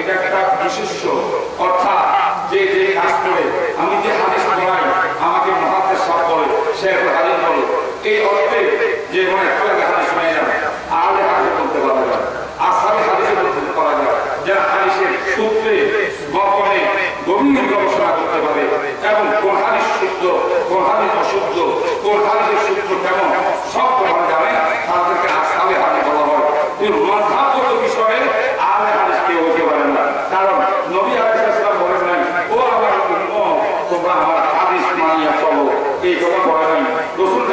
এটা একটা বিশেষ্য। অর্থাৎ যে যে কাজ করে, আমি যে হাদিস পড়াই আমাকে মহাদেশ সব বলে সে একটা হাদিস বলে এই অর্থে যে মানে হাদিস শুনে যাবে আহলে হাদিস বলতে পারা যায় আসামে হাদিস বলতে পারা যায়, যারা হাদিসের সূত্রে গপনে গভীর গবেষণা করতে পারে, এবং কোন হাদিস শুদ্ধ, কোন হাদিস অশুদ্ধ, কোন হাদিসের সূত্র কেমন, সব কথা জানে, তাদেরকে আসামে হাদিস বলা হয়। হাদিস মানিয়া চলো এই কথা বলা নাই রসুল